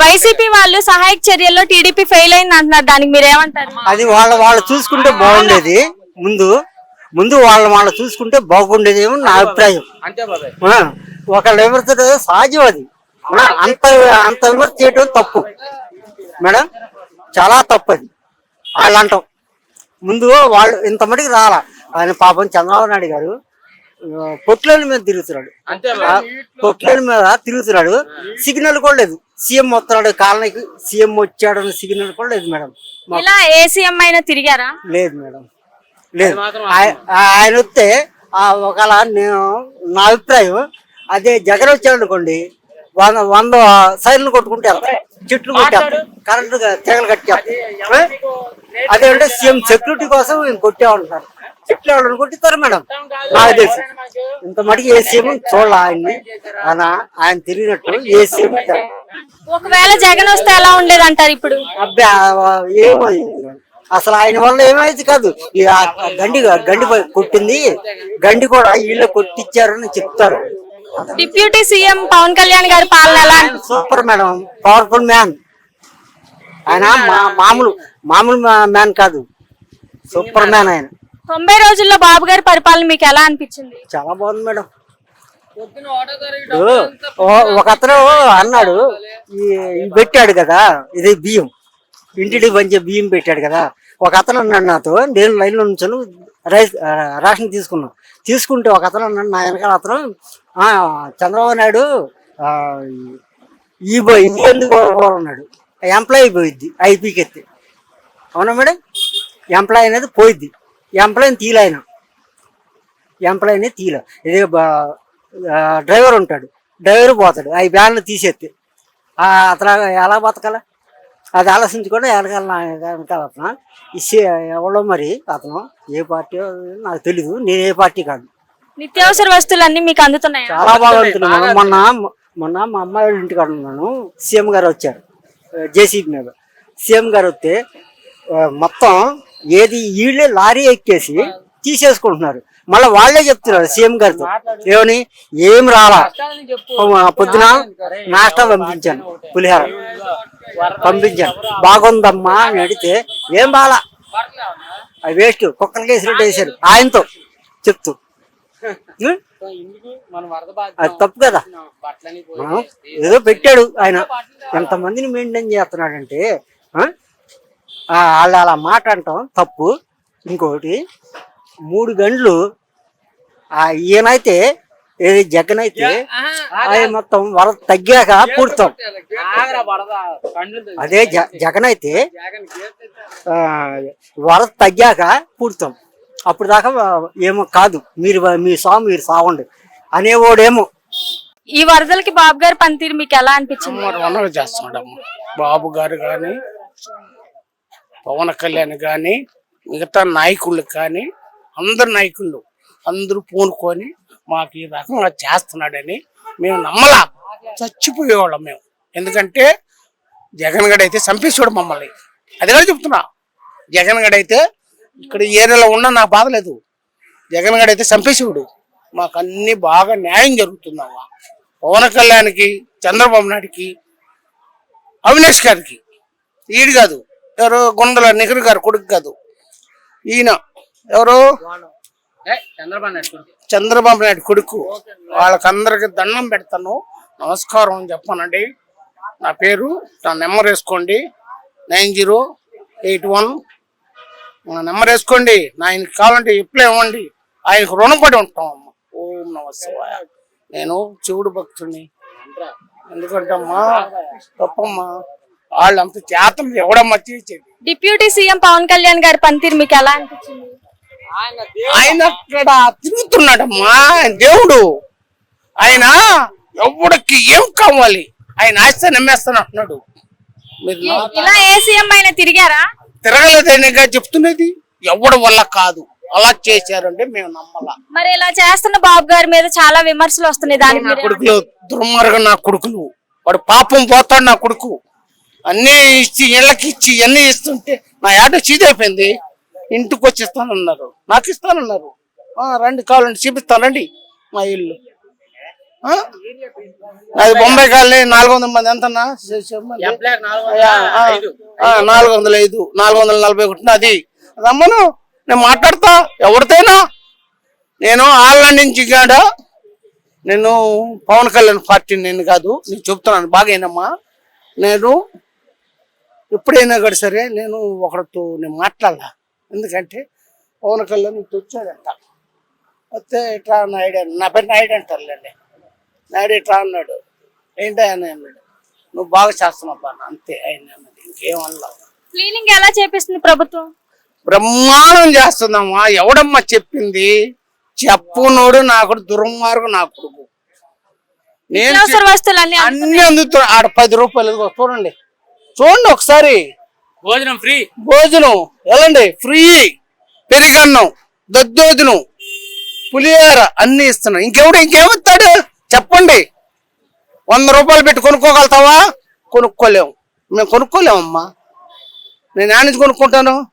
YCP వాళ్ళు సహాయక చర్యల్లో టీడీపీ ఫెయిల్ అయింది అంటున్నారు దానికి మీరు ఏమంటారు? అది వాళ్ళ వాళ్ళు చూసుకుంటే బాగుండేది. ముందు ముందు వాళ్ళ వాళ్ళు చూసుకుంటే బాగుండేది ఏమో నా అభిప్రాయం. ఆ, ఒకళ్ళు విమర్శ సహజం అది. అంత అంత విమర్శ చేయడం తప్పు. మేడం చాలా తప్పు అది. వాళ్ళు అంటాం ముందు వాళ్ళు ఇంత మటుకు రాలా. ఆయన పాపం చంద్రబాబు నాయుడు గారు పొట్లేని మీద తిరుగుతున్నాడు. పొట్లేని మీద తిరుగుతున్నాడు. సిగ్నల్ కూడా లేదు. సీఎం వస్తున్నాడు కాలనీకి. సీఎం వచ్చాడు అనే సిగ్నల్ కూడా లేదు మేడం. ఇలా ఏ సీఎం అయినా తిరిగారా? లేదు మేడం. లేదు. ఆయ- ఆయన వస్తే ఆ ఒకవేళ నేను నా అభిప్రాయం అదే జగన్ వచ్చాడు అనుకోండి వంద వంద సైర్లు కొట్టుకుంటే. చెట్లు కొట్టారు కరెంట్ తెగలు కట్టారు అదే అంటే సీఎం సెక్యూరిటీ కోసం కొట్టే ఉంటారు. ఎవరు కొట్టిస్తారు మేడం? నాకు తెలుసు. ఇంత మటుకు ఏ సీఎం చూడాలి ఆయన్ని. ఆయన ఆయన తిరిగినట్టు ఏ సీఎం ఒకవేళ జగన్ వస్తే ఎలా ఉండేది అంటారు ఇప్పుడు? అబ్బా ఏమో అసలు ఆయన వల్ల ఏమైంది కాదు. ఈ ఆ గండి గండి కొట్టింది. గండి కూడా వీళ్ళు కొట్టించారని చెప్తారు. డిప్యూటీ సీఎం పవన్ కళ్యాణ్ గారి పాలన ఎలా? Super madam. Powerful man. ఆయన మా- మామూలు మామూలు మ్యాన్ కాదు. సూపర్ మ్యాన్ ఆయన. తొంభై రోజుల్లో బాబు గారి పరిపాలన మీకు ఎలా అనిపించింది? చాలా బాగుంది మేడం. ఒక అతను అన్నాడు పెట్టాడు కదా ఇది బియ్యం. ఇంటికి పంచే బియ్యం పెట్టాడు కదా. ఒక అతను అన్నాడు నాతో నేను లైన్లో నుంచాను రైస్ రేషన్ తీసుకున్నాను తీసుకుంటే ఒక అతను అన్నాడు నా వెనకాల అతను "ఆ, చంద్రబాబు నాయుడు ఆ, ఈ పోయి ఎందుకు అన్నాడు. ఎంప్లాయీ పోయిద్ది ఐపీకి ఎత్తి. అవునా మేడం? ఎంప్లాయీ అనేది పోయిద్ది. ఎంప్లాయీని తీయలేను. ఎంప్లాయీని తీయలే. ఇదే డ్రైవర్ ఉంటాడు. డ్రైవర్ పోతాడు. ఆ బ్యాన్లు తీసేస్తే ఆ, అతను ఎలా బతకాల? అది ఆలోచించుకొని వెనకాల నా వెనకాల అతను. ఇసి ఎవడో మరి అతను. ఏ పార్టీ నాకు తెలీదు. నేను ఏ పార్టీ కాదు. నిత్యావసర వస్తువులు అన్ని మీకు అందుతున్నాయా? చాలా బాగా అనుకున్నాను మొన్న మొన్న మా అమ్మాయి వాళ్ళ ఇంటికాడ ఉన్నాను. సీఎం గారు వచ్చారు. జేసీబీ మీద. సీఎం గారు వస్తే మొత్తం ఏది వీళ్ళే లారీ ఎక్కేసి తీసేసుకుంటున్నారు. మళ్ళీ వాళ్ళే చెప్తున్నారు సీఎం గారితో. ఏమని? ఏం రాలా? పొద్దున నాష్టా పంపించాను. పులిహార. పంపించాను. బాగుందమ్మా అని అడిగితే ఏం బాలా అది వేస్ట్. కుక్కలకి వేసినట్టు వేసారు. ఆయనతో చెప్తూ? అది తప్పు కదా. ఏదో పెట్టాడు ఆయన. ఎంతమందిని మెయింటైన్ చేస్తున్నాడంటే వాళ్ళు అలా మాట అంటాం తప్పు. ఇంకోటి మూడు గంటలు ఆ ఈయనైతే ఏది జగన్ అయితే ఆయన మొత్తం వరద తగ్గాక పూర్తాం అదే జగన్ అయితే ఆ, వరద తగ్గాక పూర్తాం అప్పుడు దాకా ఏమో కాదు. మీరు మీ సాగు మీరు సావండి. అనేవాడేమో. ఈ వరదలకి బాబు గారి పనితీరు మీకు ఎలా అనిపించింది? చేస్తున్నాడు బాబు గారు కానీ పవన్ కళ్యాణ్ కానీ మిగతా నాయకుళ్ళు కానీ అందరు నాయకుళ్ళు అందరూ పూనుకొని మాకు ఈ రకంగా చేస్తున్నాడని మేము నమ్మలా. చచ్చిపోయేవాళ్ళం మేము. ఎందుకంటే జగన్ గడ అయితే చంపేసాడు మమ్మల్ని. అది కూడా చెప్తున్నా. జగన్ గడ అయితే ఇక్కడ ఏరియాలో ఉన్నా నాకు బాధ లేదు. జగన్ గడ అయితే చంపేసేవాడు. మాకు అన్ని బాగా న్యాయం జరుగుతుందమ్మా పవన్ కళ్యాణ్కి చంద్రబాబు నాయుడికి అవినాష్ గారికి. ఈడు కాదు. ఎవరు గుండల నెహ్రూ గారు కొడుకు కాదు. ఈయన ఎవరు? చంద్రబాబు నాయుడు కొడుకు. వాళ్ళకందరికి దండం పెడతాను. నమస్కారం అని చెప్పానండి. నా పేరు నా నెంబర్ వేసుకోండి. Nine zero eight one. నా నెంబర్ వేసుకోండి. నా ఆయనకి కావాలంటే ఎప్పుడే ఇవ్వండి. ఆయనకు రుణపడి ఉంటాం అమ్మ. ఓం నమ శివాయ. నేను శివుడు భక్తుడిని. ఎందుకంటే అమ్మా తప్పమ్మా. వాళ్ళంత చేతం ఎవడమ్మా చేసేది డిప్యూటీ సీఎం పవన్ కళ్యాణ్ గారి పనితీరు మీకు ఎలా అనిపించింది? ఆయన అక్కడ తిరుగుతున్నాడమ్మా దేవుడు. ఆయన ఎవడికి ఏం కావాలి? ఆయన ఆస్తి నమ్మేస్తాను అంటున్నాడు. మీరు నా- ఇలా ఏ సీఎం అయినా తిరిగారా? తిరగలేదనేగా చెప్తున్నది ఎవడి వల్ల కాదు. అలా చేశారంటే మేము నమ్మలా. మరి ఇలా చేస్తున్న బాబు గారి మీద చాలా విమర్శలు వస్తున్నాయి దానికి నా మీరు కొడుకులు దుర్మార్గం నా కొడుకులు. వాడు పాపం పోతాడు నా కొడుకు. అన్నీ ఇచ్చి ఇళ్ళకి ఇచ్చి ఇవన్నీ ఇస్తుంటే నా ఆట చీదైపోయింది. ఇంటికి వచ్చి ఇస్తానన్నారు. నాకు ఇస్తానన్నారు. రండి కావాలండి చూపిస్తాను రండి. మా ఇల్లు? అది బొంబాయి కాలనీ నాలుగు వందల మంది ఎంతన్నా? నాలుగు వందల ఐదు. నాలుగు వందల నలభై ఒకటి అది రమ్మను. నేను మాట్లాడతా. ఎవరితోనా? నేను ఆళ్ళ నుంచి కాడ నేను పవన్ కళ్యాణ్ పార్టీ నేను కాదు. నేను చెప్తున్నాను. బాగేనమ్మా నేను ఎప్పుడైనా కూడా సరే నేను ఒకరితో నేను మాట్లాడాల. ఎందుకంటే పవన్ కళ్యాణ్ ఇటు వచ్చాడంట. వస్తే ఇట్లా నాయుడు నా పేరు నాయుడు అంటారులేండి. నాయుడు ఇట్లా అన్నాడు. ఏంటి ఆయన అన్నాడు. నువ్వు బాగా చేస్తున్నావు అంతే ఆయన అన్నది. ఇంకేమన్నా క్లీనింగ్ ఎలా చేపిస్తుంది ప్రభుత్వం? బ్రహ్మాండం చేస్తుందమ్మా ఎవడమ్మా చెప్పింది? చెప్పునోడు నాకు దుర్మార్గు నా కొడుకు. నేను అన్ని అన్ని అందుతున్నా ఆడ పది రూపాయలు చూడండి. చూడండి ఒకసారి. భోజనం ఫ్రీ. భోజనం వెళ్ళండి ఫ్రీ. పెరిగన్నం దద్దోజనం పులిహోర అన్ని ఇస్తున్నా. ఇంకెవడు ఇంకేమిస్తాడు? చెప్పండి. వంద రూపాయలు పెట్టి కొనుక్కోగలుగుతావా? కొనుక్కోలేము మేము కొనుక్కోలేమమ్మా. నేను యాడ్ నుంచి కొనుక్కుంటాను.